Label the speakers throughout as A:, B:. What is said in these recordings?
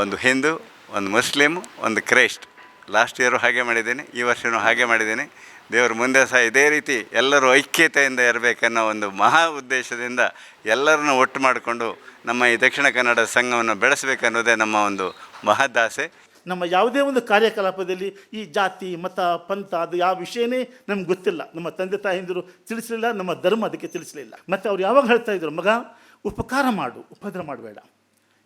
A: ಒಂದು ಹಿಂದೂ, ಒಂದು ಮುಸ್ಲಿಮ್, ಒಂದು ಕ್ರೈಸ್ಟ್ ಲಾಸ್ಟ್ ಇಯರು ಹಾಗೆ ಮಾಡಿದ್ದೀನಿ, ಈ ವರ್ಷವೂ ಹಾಗೆ ಮಾಡಿದ್ದೀನಿ. ದೇವರು ಮುಂದೆ ಸಹ ಇದೇ ರೀತಿ ಎಲ್ಲರೂ ಐಕ್ಯತೆಯಿಂದ ಇರಬೇಕನ್ನೋ ಒಂದು ಮಹಾ ಉದ್ದೇಶದಿಂದ ಎಲ್ಲರನ್ನೂ ಒಟ್ಟು ಮಾಡಿಕೊಂಡು ನಮ್ಮ ಈ ದಕ್ಷಿಣ ಕನ್ನಡ ಸಂಘವನ್ನು ಬೆಳೆಸಬೇಕನ್ನೋದೇ ನಮ್ಮ ಒಂದು ಮಹದಾಸೆ.
B: ನಮ್ಮ ಯಾವುದೇ ಒಂದು ಕಾರ್ಯಕಲಾಪದಲ್ಲಿ ಈ ಜಾತಿ, ಮತ, ಪಂಥ ಅದು ಯಾವ ವಿಷಯನೇ ನಮ್ಗೆ ಗೊತ್ತಿಲ್ಲ. ನಮ್ಮ ತಂದೆ ತಾಯಿಂದರು ತಿಳಿಸಲಿಲ್ಲ, ನಮ್ಮ ಧರ್ಮ ಅದಕ್ಕೆ ತಿಳಿಸಲಿಲ್ಲ. ಮತ್ತು ಅವ್ರು ಯಾವಾಗ ಹೇಳ್ತಾ ಇದ್ರು, ಮಗ, ಉಪಕಾರ ಮಾಡು, ಉಪದ್ರ ಮಾಡಬೇಡ.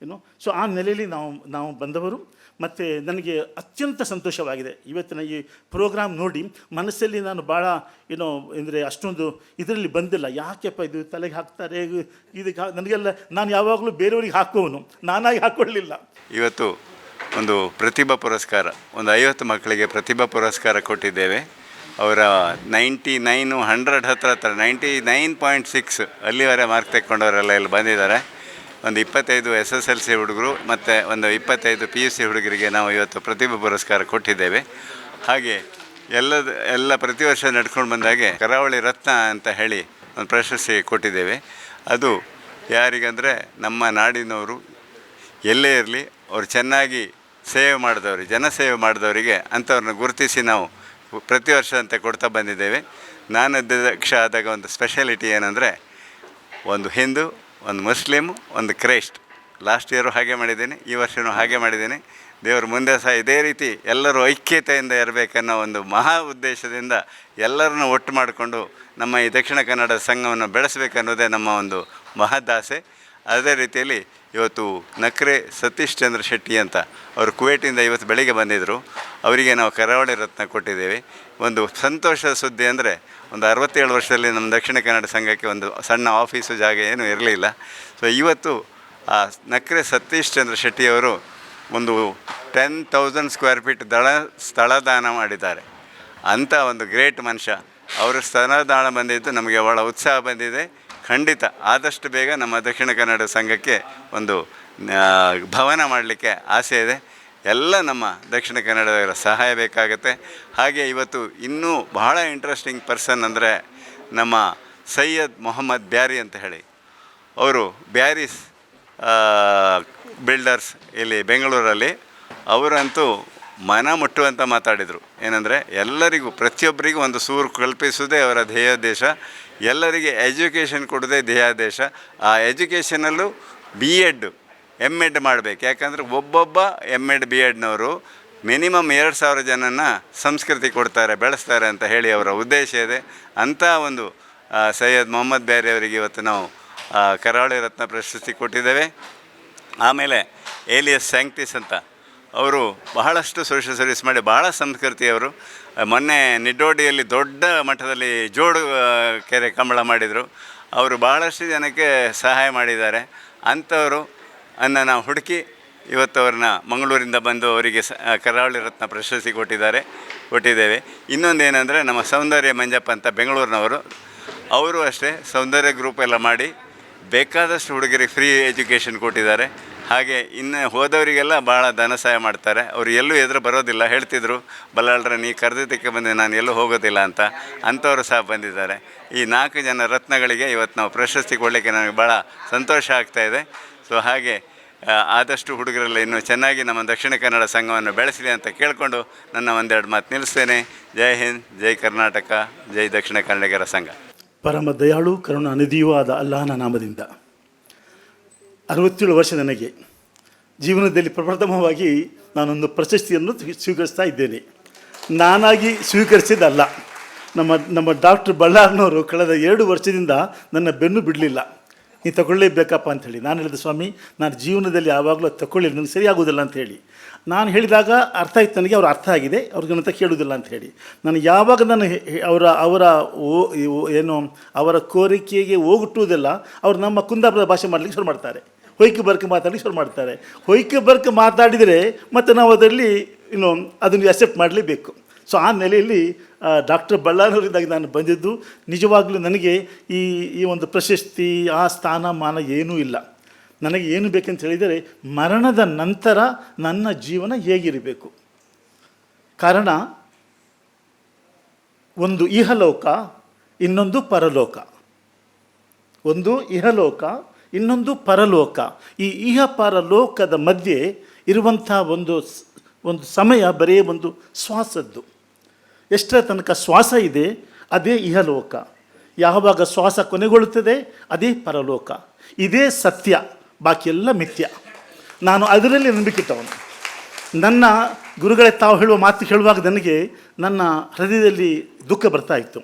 B: ಏನು ಸೊ ಆ ನೆಲೆಯಲ್ಲಿ ನಾವು ನಾವು ಬಂದವರು. ಮತ್ತು ನನಗೆ ಅತ್ಯಂತ ಸಂತೋಷವಾಗಿದೆ. ಇವತ್ತಿನ ಈ ಪ್ರೋಗ್ರಾಮ್ ನೋಡಿ, ಮನಸ್ಸಲ್ಲಿ ನಾನು ಭಾಳ ಏನೋ ಅಂದರೆ ಅಷ್ಟೊಂದು ಇದರಲ್ಲಿ ಬಂದಿಲ್ಲ. ಯಾಕೆಪ್ಪ ಇದು ತಲೆಗೆ ಹಾಕ್ತಾರೆ, ಇದಕ್ಕೆ ನನಗೆಲ್ಲ, ನಾನು ಯಾವಾಗಲೂ ಬೇರೆಯವ್ರಿಗೆ ಹಾಕುವವನು. ನಾನಾಗಿ ಹಾಕ್ಕೊಳ್ಳಲಿಲ್ಲ
A: ಇವತ್ತು ಒಂದು ಪ್ರತಿಭಾ ಪುರಸ್ಕಾರ, ಒಂದು ಐವತ್ತು ಮಕ್ಕಳಿಗೆ ಪ್ರತಿಭಾ ಪುರಸ್ಕಾರ ಕೊಟ್ಟಿದ್ದೇವೆ. ಅವರ ನೈಂಟಿ ನೈನು ಹಂಡ್ರೆಡ್ ಹತ್ರ ಹತ್ರ, ನೈಂಟಿ ನೈನ್ ಪಾಯಿಂಟ್ ಸಿಕ್ಸ್ ಅಲ್ಲಿವರೆ ಮಾರ್ಕ್ ತೆಕ್ಕೊಂಡವರೆಲ್ಲ ಇಲ್ಲಿ ಬಂದಿದ್ದಾರೆ. ಒಂದು ಇಪ್ಪತ್ತೈದು ಎಸ್ ಎಸ್ ಎಲ್ ಸಿ ಹುಡುಗರು ಮತ್ತು ಒಂದು ಇಪ್ಪತ್ತೈದು ಪಿ ಯು ಸಿ ಹುಡುಗರಿಗೆ ನಾವು ಇವತ್ತು ಪ್ರತಿಭಾ ಪುರಸ್ಕಾರ ಕೊಟ್ಟಿದ್ದೇವೆ. ಹಾಗೆ ಎಲ್ಲದ, ಎಲ್ಲ ಪ್ರತಿ ವರ್ಷ ನಡ್ಕೊಂಡು ಬಂದಾಗೆ ಕರಾವಳಿ ರತ್ನ ಅಂತ ಹೇಳಿ ಒಂದು ಪ್ರಶಸ್ತಿ ಕೊಟ್ಟಿದ್ದೇವೆ. ಅದು ಯಾರಿಗಂದರೆ ನಮ್ಮ ನಾಡಿನವರು ಎಲ್ಲೇ ಇರಲಿ ಅವರು ಚೆನ್ನಾಗಿ ಸೇವೆ ಮಾಡಿದವರು, ಜನ ಸೇವೆ ಮಾಡಿದವರಿಗೆ ಅಂಥವ್ರನ್ನ ಗುರುತಿಸಿ ನಾವು ಪ್ರತಿ ವರ್ಷ ಅಂತ ಕೊಡ್ತಾ ಬಂದಿದ್ದೇವೆ. ನಾನು ಅಧ್ಯಕ್ಷ ಆದಾಗ ಒಂದು ಸ್ಪೆಷಾಲಿಟಿ ಏನಂದರೆ ಒಂದು ಹಿಂದೂ ಒಂದು ಮುಸ್ಲಿಮ್, ಒಂದು ಕ್ರೈಸ್ಟ್ ಲಾಸ್ಟ್ ಇಯರು ಹಾಗೆ ಮಾಡಿದ್ದೀನಿ, ಈ ವರ್ಷವೂ ಹಾಗೆ ಮಾಡಿದ್ದೀನಿ. ದೇವರು ಮುಂದೆ ಸಹ ಇದೇ ರೀತಿ ಎಲ್ಲರೂ ಐಕ್ಯತೆಯಿಂದ ಇರಬೇಕನ್ನೋ ಒಂದು ಮಹಾ ಉದ್ದೇಶದಿಂದ ಎಲ್ಲರನ್ನು ಒಟ್ಟು ಮಾಡಿಕೊಂಡು ನಮ್ಮ ಈ ದಕ್ಷಿಣ ಕನ್ನಡ ಸಂಘವನ್ನು ಬೆಳೆಸಬೇಕನ್ನೋದೇ ನಮ್ಮ ಒಂದು ಮಹದಾಸೆ. ಅದೇ ರೀತಿಯಲ್ಲಿ ಇವತ್ತು ನಕ್ರೆ ಸತೀಶ್ ಚಂದ್ರ ಶೆಟ್ಟಿ ಅಂತ ಅವರು ಕುವೇಟಿಂದ ಇವತ್ತು ಬೆಳಿಗ್ಗೆ ಬಂದಿದ್ದರು ಅವರಿಗೆ ನಾವು ಕರಾವಳಿ ರತ್ನ ಕೊಟ್ಟಿದ್ದೇವೆ. ಒಂದು ಸಂತೋಷದ ಸುದ್ದಿ ಅಂದರೆ ಒಂದು ಅರವತ್ತೇಳು ವರ್ಷದಲ್ಲಿ ನಮ್ಮ ದಕ್ಷಿಣ ಕನ್ನಡ ಸಂಘಕ್ಕೆ ಒಂದು ಸಣ್ಣ ಆಫೀಸು ಜಾಗ ಏನೂ ಇರಲಿಲ್ಲ. ಸೊ ಇವತ್ತು ಆ ನಕ್ರೆ ಸತೀಶ್ ಚಂದ್ರ ಶೆಟ್ಟಿಯವರು ಒಂದು ಟೆನ್ ತೌಸಂಡ್ ಸ್ಕ್ವೇರ್ ಫೀಟ್ ದಳ, ಸ್ಥಳದಾನ ಮಾಡಿದ್ದಾರೆ. ಅಂಥ ಒಂದು ಗ್ರೇಟ್ ಮನುಷ್ಯ. ಅವರು ಸ್ಥಳದಾನ ಬಂದಿದ್ದು ನಮಗೆ ಭಾಳ ಉತ್ಸಾಹ ಬಂದಿದೆ. ಖಂಡಿತ. ಆದಷ್ಟು ಬೇಗ ನಮ್ಮ ದಕ್ಷಿಣ ಕನ್ನಡ ಸಂಘಕ್ಕೆ ಒಂದು ಭವನ ಮಾಡಲಿಕ್ಕೆ ಆಸೆ ಇದೆ. ಎಲ್ಲ ನಮ್ಮ ದಕ್ಷಿಣ ಕನ್ನಡದವರ ಸಹಾಯ ಬೇಕಾಗುತ್ತೆ. ಹಾಗೆ ಇವತ್ತು ಇನ್ನೂ ಬಹಳ ಇಂಟ್ರೆಸ್ಟಿಂಗ್ ಪರ್ಸನ್ ಅಂದರೆ ನಮ್ಮ ಸೈಯದ್ ಮೊಹಮ್ಮದ್ ಬ್ಯಾರಿ ಅಂತ ಹೇಳಿ. ಅವರು ಬ್ಯಾರಿಸ್ ಬಿಲ್ಡರ್ಸ್ ಇಲ್ಲಿ ಬೆಂಗಳೂರಲ್ಲಿ. ಅವರಂತೂ ಮನ ಮುಟ್ಟುವಂತ ಮಾತಾಡಿದರು. ಏನಂದರೆ, ಎಲ್ಲರಿಗೂ, ಪ್ರತಿಯೊಬ್ಬರಿಗೂ ಒಂದು ಸೂರು ಕಲ್ಪಿಸುವುದೇ ಅವರ ಧ್ಯೇಯೋದ್ದೇಶ ಎಲ್ಲರಿಗೆ ಎಜುಕೇಷನ್ ಕೊಡೋದೇ ಧ್ಯೇಯೋದ್ದೇಶ ಆ ಎಜುಕೇಷನಲ್ಲೂ ಬಿ ಎಡ್ ಎಂ ಎಡ್ ಮಾಡಬೇಕು. ಯಾಕಂದರೆ ಒಬ್ಬೊಬ್ಬ ಎಂ ಎಡ್ ಬಿ ಎಡ್ನವರು ಮಿನಿಮಮ್ ಎರಡು ಸಾವಿರ ಜನನ ಸಂಸ್ಕೃತಿ ಕೊಡ್ತಾರೆ, ಬೆಳೆಸ್ತಾರೆ ಅಂತ ಹೇಳಿ ಅವರ ಉದ್ದೇಶ ಇದೆ. ಅಂಥ ಒಂದು ಸೈಯದ್ ಮೊಹಮ್ಮದ್ ಬ್ಯಾರಿ ಅವರಿಗೆ ಇವತ್ತು ನಾವು ಕರಾವಳಿ ರತ್ನ ಪ್ರಶಸ್ತಿ ಕೊಟ್ಟಿದ್ದೇವೆ. ಆಮೇಲೆ ಏಲಿಯಸ್ ಸ್ಯಾಂಕ್ಟಿಸ್ ಅಂತ. ಅವರು ಬಹಳಷ್ಟು ಸೋಷಿಯಲ್ ಸರ್ವಿಸ್ ಮಾಡಿ, ಬಹಳ ಸಂಸ್ಕೃತಿಯವರು ಮೊನ್ನೆ ನಿಡ್ಡೋಡಿಯಲ್ಲಿ ದೊಡ್ಡ ಮಟ್ಟದಲ್ಲಿ ಜೋಡು ಕೆರೆ ಕಂಬಳ ಮಾಡಿದರು. ಅವರು ಬಹಳಷ್ಟು ಜನಕ್ಕೆ ಸಹಾಯ ಮಾಡಿದ್ದಾರೆ. ಅಂಥವರು ಅನ್ನ ನಾವು ಹುಡುಕಿ ಇವತ್ತು ಅವ್ರನ್ನ ಮಂಗಳೂರಿಂದ ಬಂದು ಅವರಿಗೆ ಸ ಕರಾವಳಿ ರತ್ನ ಪ್ರಶಸ್ತಿ ಕೊಟ್ಟಿದ್ದಾರೆ, ಕೊಟ್ಟಿದ್ದೇವೆ. ಇನ್ನೊಂದು ಏನಂದರೆ ನಮ್ಮ ಸೌಂದರ್ಯ ಮಂಜಪ್ಪ ಅಂತ ಬೆಂಗಳೂರಿನವರು, ಅವರು ಅಷ್ಟೇ ಸೌಂದರ್ಯ ಗ್ರೂಪ್ ಎಲ್ಲ ಮಾಡಿ ಬೇಕಾದಷ್ಟು ಹುಡುಗರಿಗೆ ಫ್ರೀ ಎಜುಕೇಷನ್ ಕೊಟ್ಟಿದ್ದಾರೆ. ಹಾಗೆ ಇನ್ನು ಹೋದವರಿಗೆಲ್ಲ ಭಾಳ ಧನ ಸಹಾಯ ಮಾಡ್ತಾರೆ. ಅವರು ಎಲ್ಲೂ ಎದುರು ಬರೋದಿಲ್ಲ. ಹೇಳ್ತಿದ್ರು, ಬಲ್ಲಾಳ್ರ, ನೀ ಕರೆದಿದ್ದಕ್ಕೆ ಬಂದೆ, ನಾನು ಎಲ್ಲೂ ಹೋಗೋದಿಲ್ಲ ಅಂತ. ಅಂಥವರು ಸಹ ಬಂದಿದ್ದಾರೆ. ಈ ನಾಲ್ಕು ಜನ ರತ್ನಗಳಿಗೆ ಇವತ್ತು ನಾವು ಪ್ರಶಸ್ತಿ ಕೊಡಲಿಕ್ಕೆ ನನಗೆ ಭಾಳ ಸಂತೋಷ ಆಗ್ತಾಯಿದೆ ಸೊ ಹಾಗೆ ಆದಷ್ಟು ಹುಡುಗರೆಲ್ಲ ಇನ್ನೂ ಚೆನ್ನಾಗಿ ನಮ್ಮ ದಕ್ಷಿಣ ಕನ್ನಡ ಸಂಘವನ್ನು ಬೆಳೆಸಲಿ ಅಂತ ಕೇಳಿಕೊಂಡು ನನ್ನ ಒಂದೆರಡು ಮಾತು ನಿಲ್ಲಿಸ್ತೇನೆ. ಜೈ ಹಿಂದ್, ಜೈ ಕರ್ನಾಟಕ, ಜೈ ದಕ್ಷಿಣ ಕನ್ನಡಿಗರ ಸಂಘ.
B: ಪರಮ ದಯಾಳು, ಕರುಣಾನಿಧಿಯೂ ಆದ ಅಲ್ಲಾಹನ ನಾಮದಿಂದ. ಅರವತ್ತೇಳು ವರ್ಷ ನನಗೆ. ಜೀವನದಲ್ಲಿ ಪ್ರಪ್ರಥಮವಾಗಿ ನಾನೊಂದು ಪ್ರಶಸ್ತಿಯನ್ನು ಸ್ವೀ- ಸ್ವೀಕರಿಸ್ತಾ ಇದ್ದೇನೆ. ನಾನಾಗಿ ಸ್ವೀಕರಿಸಿದ್ದಲ್ಲ. ನಮ್ಮ ನಮ್ಮ ಡಾಕ್ಟರ್ ಬಳ್ಳಾರ್ನವರು ಕಳೆದ ಎರಡು ವರ್ಷದಿಂದ ನನ್ನ ಬೆನ್ನು ಬಿಡಲಿಲ್ಲ. ನೀನು ತಗೊಳ್ಳೇಬೇಕಪ್ಪ ಅಂಥೇಳಿ. ನಾನು ಹೇಳಿದೆ, ಸ್ವಾಮಿ, ನಾನು ಜೀವನದಲ್ಲಿ ಯಾವಾಗಲೂ ತಗೊಳ್ಳಿ, ನನಗೆ ಸರಿಯಾಗೋದಿಲ್ಲ ಅಂಥೇಳಿ. ನಾನು ಹೇಳಿದಾಗ ಅರ್ಥ ಆಯ್ತು ನನಗೆ, ಅವ್ರ ಅರ್ಥ ಆಗಿದೆ ಅವ್ರಿಗಂತ ಕೇಳುವುದಿಲ್ಲ ಅಂತ ಹೇಳಿ ನಾನು ಯಾವಾಗ ನಾನು ಅವರ ಅವರ ಓ, ಏನು, ಅವರ ಕೋರಿಕೆಗೆ ಹೋಗುಟ್ಟುವುದಿಲ್ಲ ಅವರು ನಮ್ಮ ಕುಂದಾಪುರದ ಭಾಷೆ ಮಾಡಲಿಕ್ಕೆ ಶುರು ಮಾಡ್ತಾರೆ. ಹೊಯ್ಕೆ ಬರ್ಕೆ ಮಾತಾಡಿ ಶುರು ಮಾಡ್ತಾರೆ. ಹೊಯ್ಕೆ ಬರ್ಕೆ ಮಾತಾಡಿದರೆ ಮತ್ತು ನಾವು ಅದರಲ್ಲಿ ಇನ್ನು ಅದನ್ನು ಅಕ್ಸೆಪ್ಟ್ ಮಾಡಲೇಬೇಕು. ಸೊ ಆ ನೆಲೆಯಲ್ಲಿ ಡಾಕ್ಟರ್ ಬಳ್ಳಾರಿಯವರಿಂದಾಗಿ ನಾನು ಬಂದಿದ್ದು, ನಿಜವಾಗಲೂ ನನಗೆ ಈ ಈ ಒಂದು ಪ್ರಶಸ್ತಿ, ಆ ಸ್ಥಾನಮಾನ ಏನೂ ಇಲ್ಲ. ನನಗೆ ಏನು ಬೇಕಂತ ಹೇಳಿದರೆ, ಮರಣದ ನಂತರ ನನ್ನ ಜೀವನ ಹೇಗಿರಬೇಕು? ಕಾರಣ, ಒಂದು ಇಹಲೋಕ, ಇನ್ನೊಂದು ಪರಲೋಕ. ಒಂದು ಇಹಲೋಕ ಇನ್ನೊಂದು ಪರಲೋಕ. ಈ ಇಹ ಪರಲೋಕದ ಮಧ್ಯೆ ಇರುವಂಥ ಒಂದು ಒಂದು ಸಮಯ ಬರೀ ಒಂದು ಶ್ವಾಸದ್ದು. ಎಷ್ಟರ ತನಕ ಶ್ವಾಸ ಇದೆ, ಅದೇ ಇಹಲೋಕ. ಯಾವಾಗ ಶ್ವಾಸ ಕೊನೆಗೊಳ್ಳುತ್ತದೆ, ಅದೇ ಪರಲೋಕ. ಇದೇ ಸತ್ಯ, ಬಾಕಿಯೆಲ್ಲ ಮಿಥ್ಯ. ನಾನು ಅದರಲ್ಲಿ ನಂಬಿಕಿಟ್ಟವನು ನನ್ನ ಗುರುಗಳೇ ತಾವು ಹೇಳುವ ಮಾತು ಹೇಳುವಾಗ ನನಗೆ ನನ್ನ ಹೃದಯದಲ್ಲಿ ದುಃಖ ಬರ್ತಾ ಇತ್ತು.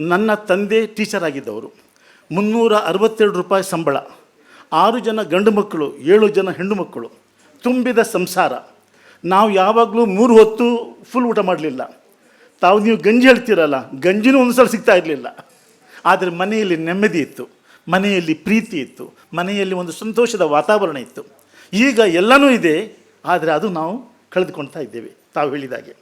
B: ನನ್ನ ತಂದೆ ಟೀಚರ್ ಆಗಿದ್ದವರು. ಮುನ್ನೂರ ಅರವತ್ತೆರಡು ರೂಪಾಯಿ ಸಂಬಳ. ಆರು ಜನ ಗಂಡು ಮಕ್ಕಳು, ಏಳು ಜನ ಹೆಣ್ಣು ಮಕ್ಕಳು, ತುಂಬಿದ ಸಂಸಾರ. ನಾವು ಯಾವಾಗಲೂ ಮೂರು ಹೊತ್ತು ಫುಲ್ ಊಟ ಮಾಡಲಿಲ್ಲ. ತಾವು ನೀವು ಗಂಜಿ ಹೇಳ್ತೀರಲ್ಲ, ಗಂಜಿನೂ ಒಂದು ಸಲ ಸಿಗ್ತಾ ಇರಲಿಲ್ಲ. ಆದರೆ ಮನೆಯಲ್ಲಿ ನೆಮ್ಮದಿ ಇತ್ತು, ಮನೆಯಲ್ಲಿ ಪ್ರೀತಿ ಇತ್ತು, ಮನೆಯಲ್ಲಿ ಒಂದು ಸಂತೋಷದ ವಾತಾವರಣ ಇತ್ತು. ಈಗ ಎಲ್ಲನೂ ಇದೆ, ಆದರೆ ಅದು ನಾವು ಕಳೆದುಕೊಳ್ತಾ ಇದ್ದೇವೆ, ತಾವು ಹೇಳಿದಾಗೆ.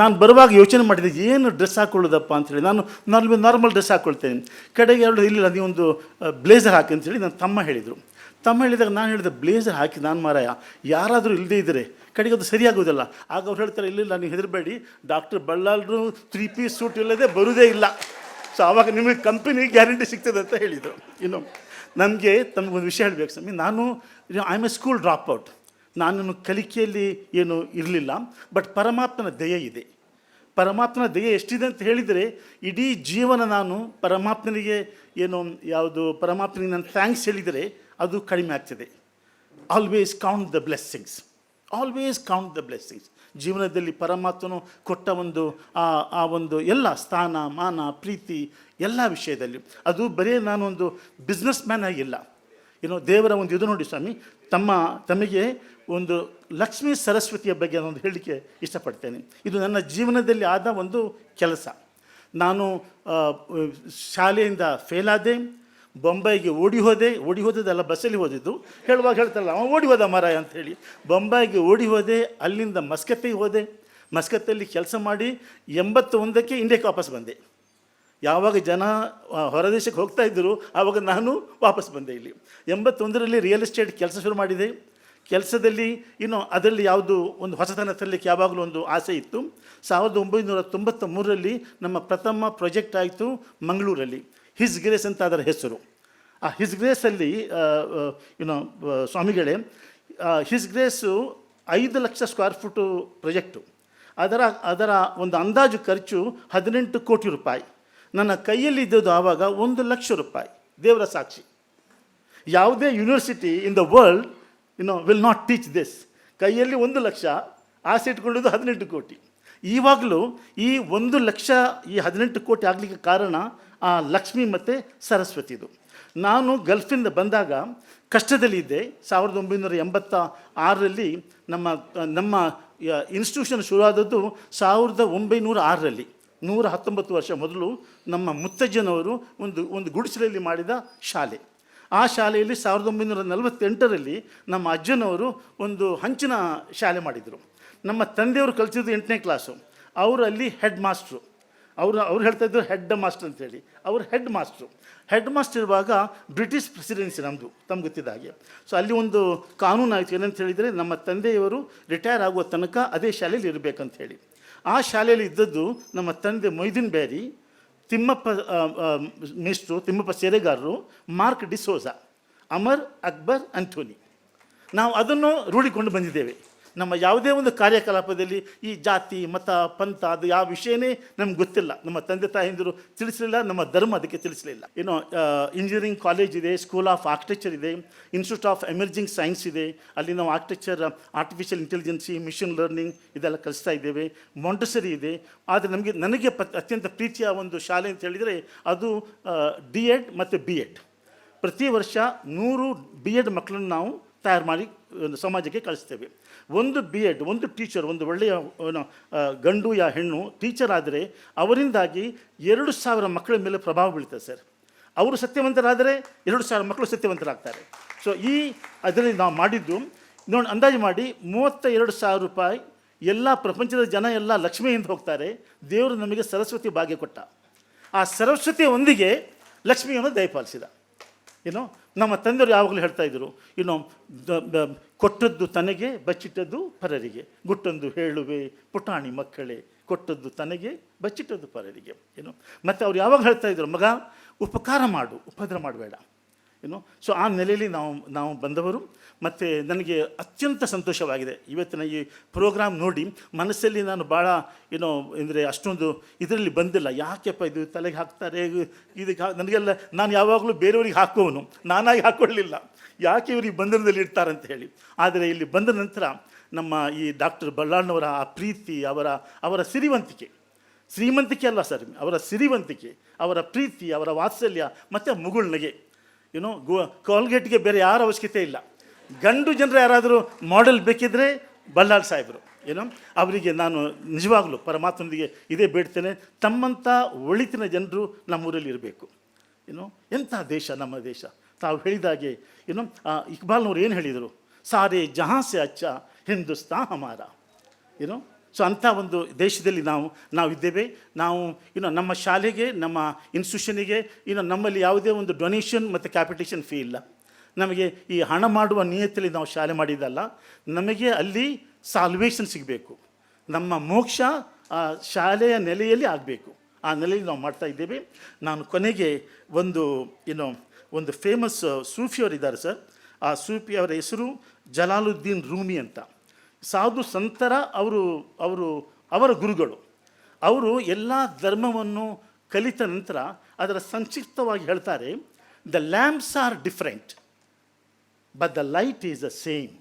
B: ನಾನು ಬರುವಾಗ ಯೋಚನೆ ಮಾಡಿದೆ, ಏನು ಡ್ರೆಸ್ ಹಾಕೊಳ್ಳೋದಪ್ಪ? ಅಂತೇಳಿ. ನಾನು ನಾರ್ಮಲ್ ನಾರ್ಮಲ್ ಡ್ರೆಸ್ ಹಾಕ್ಕೊಳ್ತೇನೆ ಕಡೆಗೆ ಎರಡು ಇಲ್ಲ ನೀವೊಂದು ಬ್ಲೇಸರ್ ಹಾಕಿ ಅಂತೇಳಿ ನನ್ನ ತಮ್ಮ ಹೇಳಿದರು. ತಮ್ಮ ಹೇಳಿದಾಗ ನಾನು ಹೇಳಿದೆ ಬ್ಲೇಸರ್ ಹಾಕಿ ನಾನು ಮಾರಾಯ, ಯಾರಾದರೂ ಇಲ್ಲದೇ ಇದ್ದರೆ ಕಡೆಗೆ ಅದು ಸರಿಯಾಗೋದಿಲ್ಲ. ಆಗ ಅವ್ರು ಹೇಳ್ತಾರೆ, ಇಲ್ಲ ನೀವು ಹೆದರಬೇಡಿ. ಡಾಕ್ಟರ್ ಬಳ್ಳಾಲ್ರು ತ್ರೀ ಪೀಸ್ ಸೂಟ್ ಇಲ್ಲದೆ ಬರುವುದೇ ಇಲ್ಲ. ಸೊ ಆವಾಗ ನಿಮಗೆ ಕಂಪನಿ ಗ್ಯಾರಂಟಿ ಸಿಗ್ತದೆ ಅಂತ ಹೇಳಿದರು. ಇನ್ನು ನನಗೆ ತಮಗೊಂದು ವಿಷಯ ಹೇಳಬೇಕು ಸ್ವಾಮಿ. ನಾನು I am a school dropout ನಾನು ಕಲಿಕೆಯಲ್ಲಿ ಏನು ಇರಲಿಲ್ಲ ಬಟ್ ಪರಮಾತ್ಮನ ದಯೆ ಇದೆ. ಪರಮಾತ್ಮನ ದಯೆ ಎಷ್ಟಿದೆ ಅಂತ ಹೇಳಿದರೆ, ಇಡೀ ಜೀವನ ನಾನು ಪರಮಾತ್ಮನಿಗೆ ಏನು ಯಾವುದು, ಪರಮಾತ್ಮನಿಗೆ ನಾನು ಥ್ಯಾಂಕ್ಸ್ ಹೇಳಿದರೆ ಅದು ಕಡಿಮೆ ಆಗ್ತದೆ. Always count the blessings always count the blessings ಜೀವನದಲ್ಲಿ ಪರಮಾತ್ಮನು ಕೊಟ್ಟ ಒಂದು, ಆ ಆ ಒಂದು ಎಲ್ಲ ಸ್ಥಾನ, ಮಾನ, ಪ್ರೀತಿ, ಎಲ್ಲ ವಿಷಯದಲ್ಲಿ. ಅದು ಬರೀ ನಾನೊಂದು ಬಿಸ್ನೆಸ್ ಮ್ಯಾನ್ ಆಗಿಲ್ಲ. ಏನೋ ದೇವರ ಒಂದು ಇದು ನೋಡಿ ಸ್ವಾಮಿ, ತಮ್ಮ, ತಮಗೆ ಒಂದು ಲಕ್ಷ್ಮೀ ಸರಸ್ವತಿಯ ಬಗ್ಗೆ ನಾನೊಂದು ಹೇಳಲಿಕ್ಕೆ ಇಷ್ಟಪಡ್ತೇನೆ. ಇದು ನನ್ನ ಜೀವನದಲ್ಲಿ ಆದ ಒಂದು ಕೆಲಸ. ನಾನು ಶಾಲೆಯಿಂದ ಫೇಲ್ ಆದೆ, ಬೊಂಬೈಗೆ ಓಡಿ ಹೋದೆ, ಓಡಿ ಹೋದದ್ದಲ್ಲ ಬಸ್ಸಲ್ಲಿ ಹೋದಿದ್ದು. ಹೇಳುವಾಗ ಹೇಳ್ತಾರಲ್ಲ, ಅವ ಓಡಿ ಹೋದ ಮರ ಅಂತ ಹೇಳಿ. ಬೊಂಬೈಗೆ ಓಡಿ ಹೋದೆ, ಅಲ್ಲಿಂದ ಮಸ್ಕತ್ತಿಗೆ ಹೋದೆ. ಮಸ್ಕತ್ತಲ್ಲಿ ಕೆಲಸ ಮಾಡಿ ಎಂಬತ್ತೊಂದಕ್ಕೆ ಇಂಡಿಯಾಕ್ಕೆ ವಾಪಸ್ ಬಂದೆ. ಯಾವಾಗ ಜನ ಹೊರದೇಶಕ್ಕೆ ಹೋಗ್ತಾ ಇದ್ದರು, ಆವಾಗ ನಾನು ವಾಪಸ್ ಬಂದೆ ಇಲ್ಲಿ. ಎಂಬತ್ತೊಂದರಲ್ಲಿ ರಿಯಲ್ ಎಸ್ಟೇಟ್ ಕೆಲಸ ಶುರು ಮಾಡಿದೆ. ಕೆಲಸದಲ್ಲಿ ಇನ್ನು ಅದರಲ್ಲಿ ಯಾವುದು ಒಂದು ಹೊಸತನ ತರಲಿಕ್ಕೆ ಯಾವಾಗಲೂ ಒಂದು ಆಸೆ ಇತ್ತು. ಸಾವಿರದ ಒಂಬೈನೂರ ತೊಂಬತ್ತ ಮೂರರಲ್ಲಿ ನಮ್ಮ ಪ್ರಥಮ ಪ್ರಾಜೆಕ್ಟ್ ಆಯಿತು ಮಂಗಳೂರಲ್ಲಿ. ಹಿಸ್ ಗ್ರೇಸ್ ಅಂತ ಅದರ ಹೆಸರು. ಆ ಹಿಸ್ ಗ್ರೇಸಲ್ಲಿ ಯುನೋ ಸ್ವಾಮಿಗಳೇ ಹಿಸ್ ಗ್ರೇಸು ಐದು ಲಕ್ಷ ಸ್ಕ್ವೇರ್ ಫುಟು ಪ್ರೊಜೆಕ್ಟು. ಅದರ ಅದರ ಒಂದು ಅಂದಾಜು ಖರ್ಚು ಹದಿನೆಂಟು ಕೋಟಿ ರೂಪಾಯಿ. ನನ್ನ ಕೈಯಲ್ಲಿ ಇದ್ದದ್ದು ಆವಾಗ ಒಂದು ಲಕ್ಷ ರೂಪಾಯಿ. ದೇವರ ಸಾಕ್ಷಿ. ಯಾವುದೇ university in the world you know will not teach this ಕೈಯಲ್ಲಿ ಒಂದು ಲಕ್ಷ, ಆಸೆ ಇಟ್ಕೊಂಡಿದ್ದು ಹದಿನೆಂಟು ಕೋಟಿ. ಈವಾಗಲೂ ಈ ಒಂದು ಲಕ್ಷ, ಈ ಹದಿನೆಂಟು ಕೋಟಿ ಆಗಲಿಕ್ಕೆ ಕಾರಣ ಆ ಲಕ್ಷ್ಮಿ ಮತ್ತು ಸರಸ್ವತಿದು. ನಾನು ಗಲ್ಫಿಂದ ಬಂದಾಗ ಕಷ್ಟದಲ್ಲಿದ್ದೆ. ಸಾವಿರದ ಒಂಬೈನೂರ ಎಂಬತ್ತ ಆರರಲ್ಲಿ ನಮ್ಮ ನಮ್ಮ ಇನ್ಸ್ಟಿಟ್ಯೂಷನ್ ಶುರುವಾದದ್ದು ಸಾವಿರದ ಒಂಬೈನೂರ ಆರರಲ್ಲಿ. ನೂರ ಹತ್ತೊಂಬತ್ತು ವರ್ಷ ಮೊದಲು ನಮ್ಮ ಮುತ್ತಜ್ಜನವರು ಒಂದು ಒಂದು ಗುಡಿಸಲಲ್ಲಿ ಮಾಡಿದ ಶಾಲೆ. ಆ ಶಾಲೆಯಲ್ಲಿ ಸಾವಿರದ ಒಂಬೈನೂರ ನಲವತ್ತೆಂಟರಲ್ಲಿ ನಮ್ಮ ಅಜ್ಜನವರು ಒಂದು ಹಂಚಿನ ಶಾಲೆ ಮಾಡಿದರು. ನಮ್ಮ ತಂದೆಯವರು ಕಲಿಸಿದ್ದು ಎಂಟನೇ ಕ್ಲಾಸು. ಅವರು ಅಲ್ಲಿ ಹೆಡ್ ಮಾಸ್ಟ್ರು ಅವರು, ಅವ್ರು ಹೇಳ್ತಾ ಇದ್ದರು ಹೆಡ್ ಮಾಸ್ಟರ್ ಅಂತೇಳಿ ಅವರು ಹೆಡ್ ಮಾಸ್ಟ್ರು ಹೆಡ್ ಮಾಸ್ಟರ್ ಇರುವಾಗ ಬ್ರಿಟಿಷ್ ಪ್ರೆಸಿಡೆನ್ಸಿ ನಮ್ಮದು ತಮ್ಗೆ ಗೊತ್ತಿದ್ದ ಹಾಗೆ. ಸೊ ಅಲ್ಲಿ ಒಂದು ಕಾನೂನು ಆಯಿತು. ಏನಂತ ಹೇಳಿದರೆ ನಮ್ಮ ತಂದೆಯವರು ರಿಟೈರ್ ಆಗುವ ತನಕ ಅದೇ ಶಾಲೆಯಲ್ಲಿ ಇರಬೇಕಂತ ಹೇಳಿ. ಆ ಶಾಲೆಯಲ್ಲಿ ಇದ್ದದ್ದು ನಮ್ಮ ತಂದೆ ಮೊಯ್ದಿನ್ ಬೇರಿ ತಿಮ್ಮಪ್ಪ ಮೇಷ್ಟ್ರು ತಿಮ್ಮಪ್ಪ ಸೇರೆಗಾರರು ಮಾರ್ಕ್ ಡಿಸೋಜಾ ಅಮರ್ ಅಕ್ಬರ್ ಅಂಥೋನಿ. ನಾವು ಅದನ್ನು ರೂಢಿಕೊಂಡು ಬಂದಿದ್ದೇವೆ. ನಮ್ಮ ಯಾವುದೇ ಒಂದು ಕಾರ್ಯಕಲಾಪದಲ್ಲಿ ಈ ಜಾತಿ, ಮತ, ಪಂಥ, ಅದು ಯಾವ ವಿಷಯನೇ ನಮ್ಗೆ ಗೊತ್ತಿಲ್ಲ. ನಮ್ಮ ತಂದೆ ತಾಯಿಂದರು ತಿಳಿಸಲಿಲ್ಲ, ನಮ್ಮ ಧರ್ಮ ಅದಕ್ಕೆ ತಿಳಿಸಲಿಲ್ಲ. ಏನೋ ಇಂಜಿನಿಯರಿಂಗ್ ಕಾಲೇಜ್ ಇದೆ ಸ್ಕೂಲ್ ಆಫ್ ಆರ್ಕಿಟೆಕ್ಚರ್ ಇದೆ ಇನ್ಸ್ಟಿಟ್ಯೂಟ್ ಆಫ್ ಎಮರ್ಜಿಂಗ್ ಸೈನ್ಸ್ ಇದೆ. ಅಲ್ಲಿ ನಾವು architecture artificial intelligence machine learning ಇದೆಲ್ಲ ಕಲಿಸ್ತಾ ಇದ್ದೇವೆ. ಮೊಂಟಸರಿ ಇದೆ. ಆದರೆ ನಮಗೆ, ನನಗೆ ಪ, ಅತ್ಯಂತ ಪ್ರೀತಿಯ ಒಂದು ಶಾಲೆ ಅಂತ ಹೇಳಿದರೆ ಅದು ಡಿ ಎಡ್ ಮತ್ತು ಬಿ ಎಡ್ ಪ್ರತಿ ವರ್ಷ ನೂರು ಬಿ ಎಡ್ ಮಕ್ಕಳನ್ನು ನಾವು ತಯಾರು ಮಾಡಿ ಸಮಾಜಕ್ಕೆ ಕಳಿಸ್ತೇವೆ. ಒಂದು ಬಿ ಎಡ್ ಒಂದು ಟೀಚರ್, ಒಂದು ಒಳ್ಳೆಯ ಗಂಡು ಯಾ ಹೆಣ್ಣು ಟೀಚರ್ ಆದರೆ ಅವರಿಂದಾಗಿ ಎರಡು ಸಾವಿರ ಮಕ್ಕಳ ಮೇಲೆ ಪ್ರಭಾವ ಬೀಳ್ತದೆ ಸರ್. ಅವರು ಸತ್ಯವಂತರಾದರೆ ಎರಡು ಸಾವಿರ ಮಕ್ಕಳು ಸತ್ಯವಂತರಾಗ್ತಾರೆ. ಸೊ ಈ ಅದರಲ್ಲಿ ನಾವು ಮಾಡಿದ್ದು, ನೋಡಿ, ಅಂದಾಜು ಮಾಡಿ ಮೂವತ್ತ ಎರಡು ಸಾವಿರ ರೂಪಾಯಿ ಎಲ್ಲ ಪ್ರಪಂಚದ ಜನ ಎಲ್ಲ ಲಕ್ಷ್ಮಿಯಿಂದ ಹೋಗ್ತಾರೆ. ದೇವರು ನಮಗೆ ಸರಸ್ವತಿ ಭಾಗ್ಯ ಕೊಟ್ಟ. ಆ ಸರಸ್ವತಿಯೊಂದಿಗೆ ಲಕ್ಷ್ಮಿಯನ್ನು ದಯಪಾಲಿಸಿದ. ಏನೋ ನಮ್ಮ ತಂದೆಯವರು ಯಾವಾಗಲೂ ಹೇಳ್ತಾ ಇದ್ರು ಇನ್ನು ಕೊಟ್ಟದ್ದು ತನಗೆ, ಬಚ್ಚಿಟ್ಟದ್ದು ಪರರಿಗೆ. ಗುಟ್ಟೊಂದು ಹೇಳುವೆ, ಪುಟಾಣಿ ಮಕ್ಕಳೇ, ಕೊಟ್ಟದ್ದು ತನಗೆ, ಬಚ್ಚಿಟ್ಟದ್ದು ಪರರಿಗೆ. ಏನು? ಮತ್ತು ಅವ್ರು ಯಾವಾಗ ಹೇಳ್ತಾ ಇದ್ರು, ಮಗ, ಉಪಕಾರ ಮಾಡು, ಉಪದ್ರ ಮಾಡಬೇಡ. ಏನೋ ಸೊ ಆ ನೆಲೆಯಲ್ಲಿ ನಾವು ನಾವು ಬಂದವರು. ಮತ್ತು ನನಗೆ ಅತ್ಯಂತ ಸಂತೋಷವಾಗಿದೆ. ಇವತ್ತಿನ ಈ ಪ್ರೋಗ್ರಾಮ್ ನೋಡಿ, ಮನಸ್ಸಲ್ಲಿ ನಾನು ಭಾಳ ಏನೋ ಅಂದರೆ ಅಷ್ಟೊಂದು ಇದರಲ್ಲಿ ಬಂದಿಲ್ಲ. ಯಾಕೆಪ್ಪ ಇದು ತಲೆಗೆ ಹಾಕ್ತಾರೆ, ಇದಕ್ಕೆ ನನಗೆಲ್ಲ, ನಾನು ಯಾವಾಗಲೂ ಬೇರೆಯವ್ರಿಗೆ ಹಾಕುವವನು. ನಾನಾಗಿ ಹಾಕ್ಕೊಳ್ಳಿಲ್ಲ ಯಾಕೆ ಇವ್ರಿಗೆ ಬಂಧನದಲ್ಲಿ ಅಂತ ಹೇಳಿ. ಆದರೆ ಇಲ್ಲಿ ಬಂದ ನಂತರ ನಮ್ಮ ಈ ಡಾಕ್ಟರ್ ಬಳ್ಳಾಳ್ನವರ ಆ ಪ್ರೀತಿ, ಅವರ ಅವರ ಸಿರಿವಂತಿಕೆ. ಶ್ರೀಮಂತಿಕೆ ಅಲ್ಲ ಸರ್, ಅವರ ಸಿರಿವಂತಿಕೆ, ಅವರ ಪ್ರೀತಿ, ಅವರ ವಾತ್ಸಲ್ಯ, ಮತ್ತು ಮುಗುಳ್ನಗೆ. ಏನೋ ಗೋ ಕಾಲ್ಗೇಟ್ಗೆ ಬೇರೆ ಯಾರ ಅವಶ್ಯಕತೆ ಇಲ್ಲ. ಗಂಡು ಜನರು ಯಾರಾದರೂ ಮಾಡೆಲ್ ಬೇಕಿದ್ದರೆ ಬಲ್ಲಾಳ್ ಸಾಹೇಬರು ಏನು ಅವರಿಗೆ ನಾನು ನಿಜವಾಗಲೂ ಪರಮಾತ್ಮನಿಗೆ ಇದೇ ಬೇಡ್ತೇನೆ. ತಮ್ಮಂಥ ಒಳಿತಿನ ಜನರು ನಮ್ಮೂರಲ್ಲಿ ಇರಬೇಕು. ಏನು ಎಂಥ ದೇಶ ನಮ್ಮ ದೇಶ? ತಾವು ಹೇಳಿದಾಗೆ ಏನು ಇಕ್ಬಾಲ್ನವ್ರು ಏನು ಹೇಳಿದರು? ಸಾರೇ ಜಹಾಸೆ ಅಚ್ಚ ಹಿಂದೂಸ್ತಾನ್ ಹಮಾರ. ಏನು ಸೊ ಅಂಥ ಒಂದು ದೇಶದಲ್ಲಿ ನಾವು ನಾವಿದ್ದೇವೆ ನಾವು ಇನ್ನು ನಮ್ಮ ಶಾಲೆಗೆ, ನಮ್ಮ ಇನ್ಸ್ಟಿಟ್ಯೂಷನಿಗೆ ಇನ್ನು ನಮ್ಮಲ್ಲಿ ಯಾವುದೇ ಒಂದು ಡೊನೇಷನ್ ಮತ್ತು ಕ್ಯಾಪಿಟೇಷನ್ ಫೀ ಇಲ್ಲ. ನಮಗೆ ಈ ಹಣ ಮಾಡುವ ನಿಯತ್ತಲ್ಲಿ ನಾವು ಶಾಲೆ ಮಾಡಿದ್ದಲ್ಲ. ನಮಗೆ ಅಲ್ಲಿ ಸಾಲ್ವೇಷನ್ ಸಿಗಬೇಕು. ನಮ್ಮ ಮೋಕ್ಷ, ಆ, ಶಾಲೆಯ ನೆಲೆಯಲ್ಲಿ ಆಗಬೇಕು. ಆ ನೆಲೆಯಲ್ಲಿ ನಾವು ಮಾಡ್ತಾ ಇದ್ದೇವೆ. ನಾನು ಕೊನೆಗೆ ಒಂದು ಏನು ಒಂದು ಫೇಮಸ್ ಸೂಫಿಯವರಿದ್ದಾರೆ ಸರ್ ಆ ಸೂಫಿಯವರ ಹೆಸರು ಜಲಾಲುದ್ದೀನ್ ರೂಮಿ ಅಂತ. ಸಾಧು ಸಂತರ ಅವರು ಅವರು, ಅವರ ಗುರುಗಳು. ಅವರು ಎಲ್ಲ ಧರ್ಮವನ್ನು ಕಲಿತ ನಂತರ ಅದರ ಸಂಕ್ಷಿಪ್ತವಾಗಿ ಹೇಳ್ತಾರೆ the lamps are different but the light is the same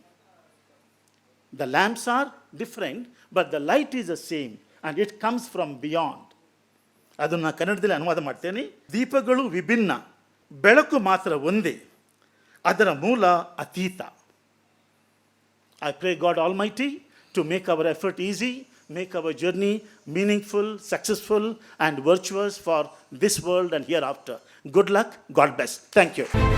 B: the lamps are different but the light is the same and it comes from beyond ಅದನ್ನು ಕನ್ನಡದಲ್ಲಿ ಅನುವಾದ ಮಾಡ್ತೇನೆ. ದೀಪಗಳು ವಿಭಿನ್ನ, ಬೆಳಕು ಮಾತ್ರ ಒಂದೇ, ಅದರ ಮೂಲ ಅತೀತ. I pray God Almighty to make our effort easy, make our journey meaningful, successful, and virtuous for this world and hereafter. Good luck. God bless. Thank you.